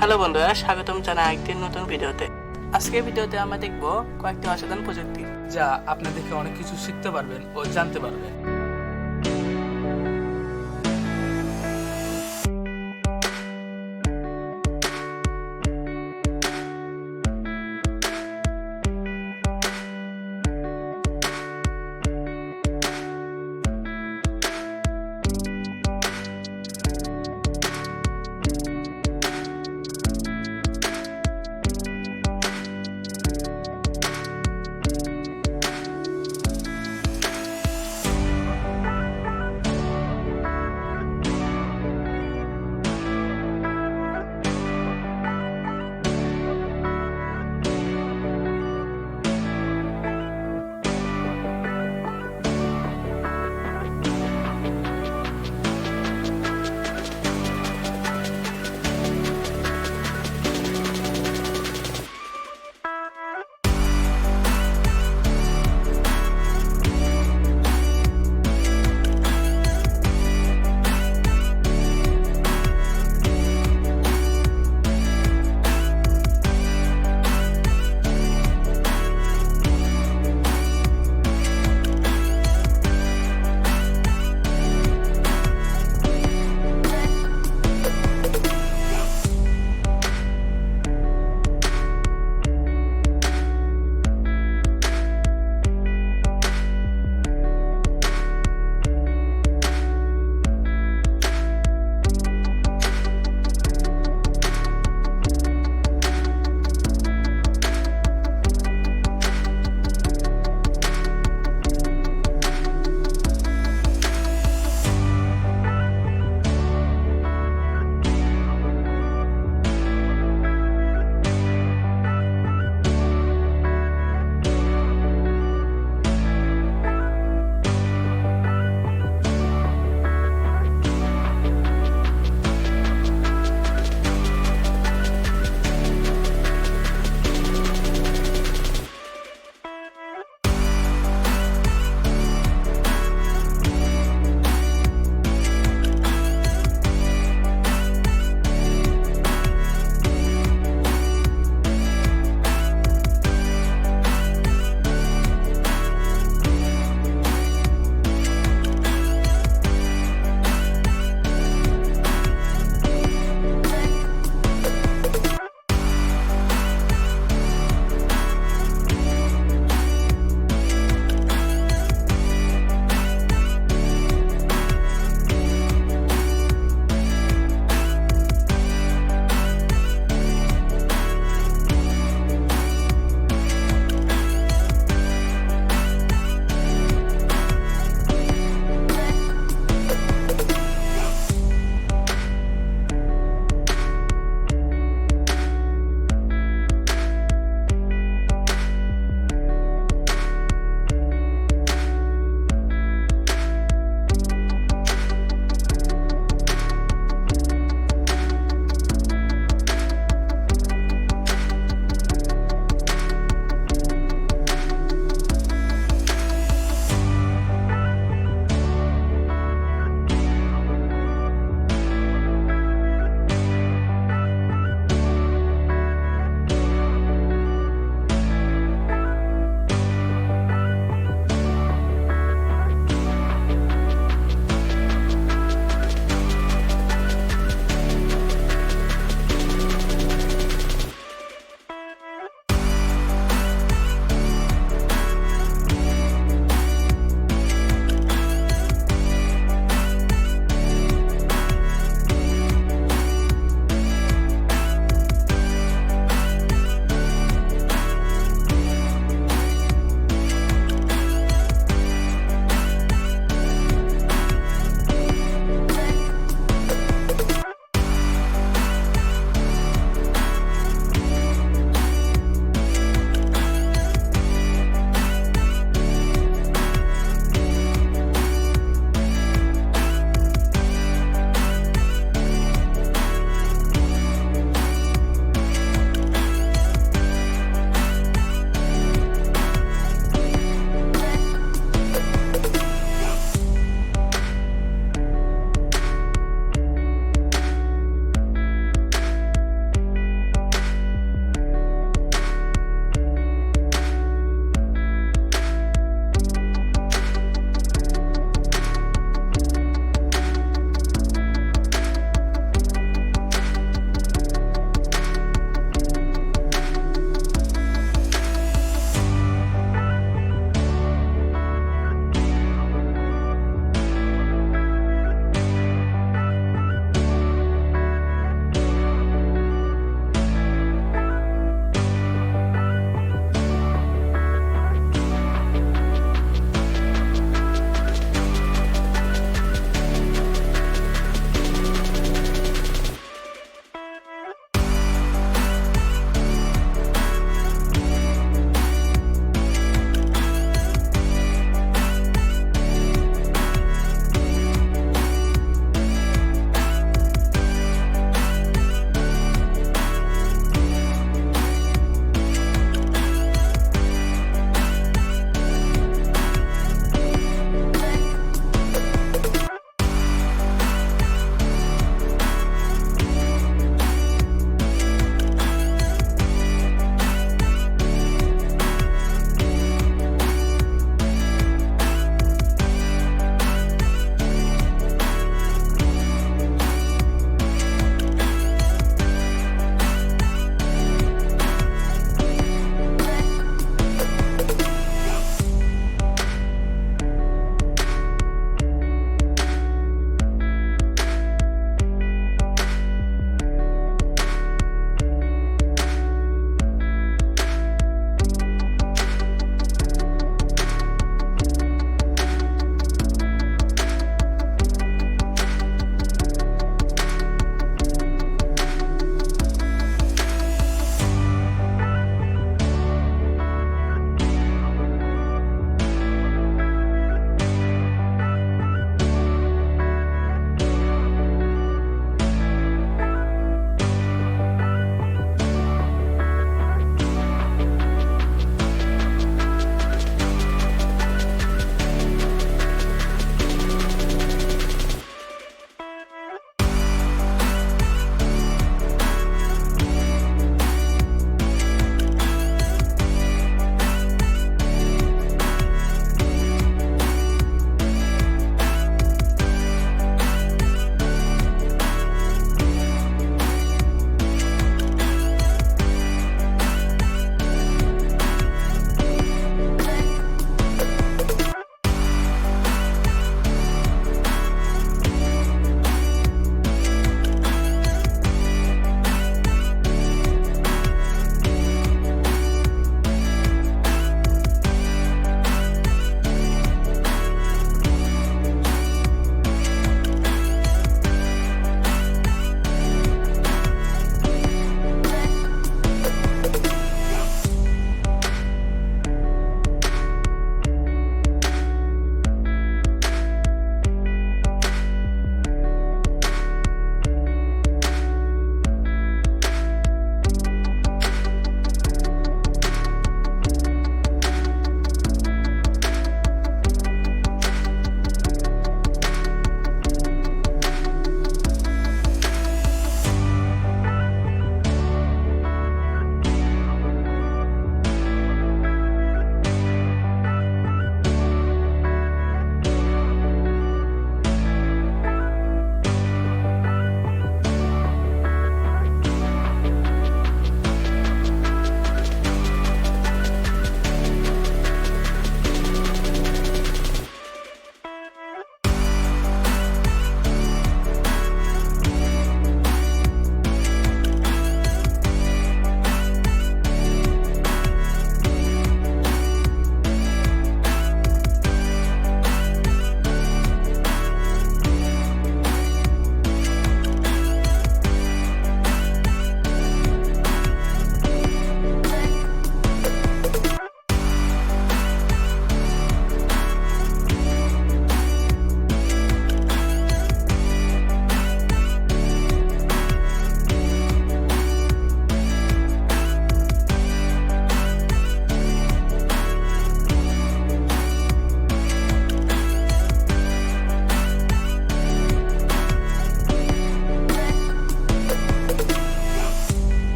Hello বন্ধুরা, স্বাগতম জানা একদিন নতুন ভিডিওতে। আজকের ভিডিওতে আমরা দেখব কয়েকটি অসাধারণ প্রযুক্তি। যা আপনাদেরকে অনেক কিছু শিখতে পারবেন ও জানতে পারবেন।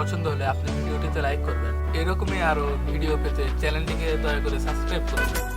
পছন্দ হলে আপনি ভিডিওটিতে লাইক করবেন। এরকমই আরও ভিডিও পেতে চ্যানেলটিকে দয়া করে সাবস্ক্রাইব করুন।